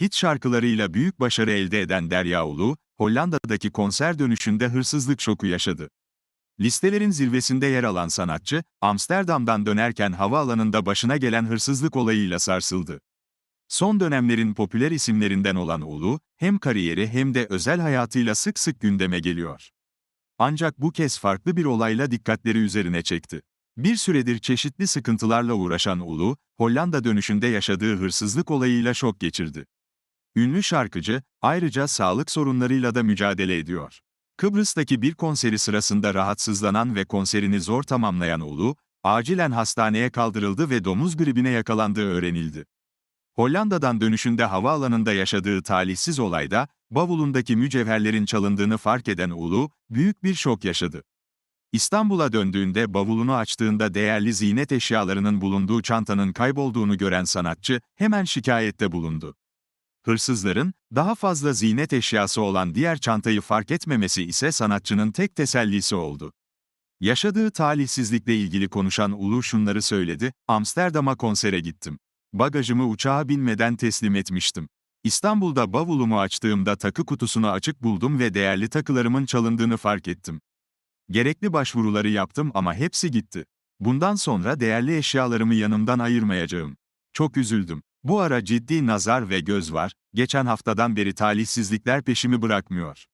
Hit şarkılarıyla büyük başarı elde eden Derya Ulu, Hollanda'daki konser dönüşünde hırsızlık şoku yaşadı. Listelerin zirvesinde yer alan sanatçı, Amsterdam'dan dönerken havaalanında başına gelen hırsızlık olayıyla sarsıldı. Son dönemlerin popüler isimlerinden olan Ulu, hem kariyeri hem de özel hayatıyla sık sık gündeme geliyor. Ancak bu kez farklı bir olayla dikkatleri üzerine çekti. Bir süredir çeşitli sıkıntılarla uğraşan Ulu, Hollanda dönüşünde yaşadığı hırsızlık olayıyla şok geçirdi. Ünlü şarkıcı, ayrıca sağlık sorunlarıyla da mücadele ediyor. Kıbrıs'taki bir konseri sırasında rahatsızlanan ve konserini zor tamamlayan Ulu, acilen hastaneye kaldırıldı ve domuz gribine yakalandığı öğrenildi. Hollanda'dan dönüşünde havaalanında yaşadığı talihsiz olayda, bavulundaki mücevherlerin çalındığını fark eden Ulu, büyük bir şok yaşadı. İstanbul'a döndüğünde bavulunu açtığında değerli ziynet eşyalarının bulunduğu çantanın kaybolduğunu gören sanatçı, hemen şikayette bulundu. Hırsızların, daha fazla ziynet eşyası olan diğer çantayı fark etmemesi ise sanatçının tek tesellisi oldu. Yaşadığı talihsizlikle ilgili konuşan Ulu şunları söyledi, Amsterdam'a konsere gittim. Bagajımı uçağa binmeden teslim etmiştim. İstanbul'da bavulumu açtığımda takı kutusunu açık buldum ve değerli takılarımın çalındığını fark ettim. Gerekli başvuruları yaptım ama hepsi gitti. Bundan sonra değerli eşyalarımı yanımdan ayırmayacağım. Çok üzüldüm. Bu ara ciddi nazar ve göz var, geçen haftadan beri talihsizlikler peşimi bırakmıyor.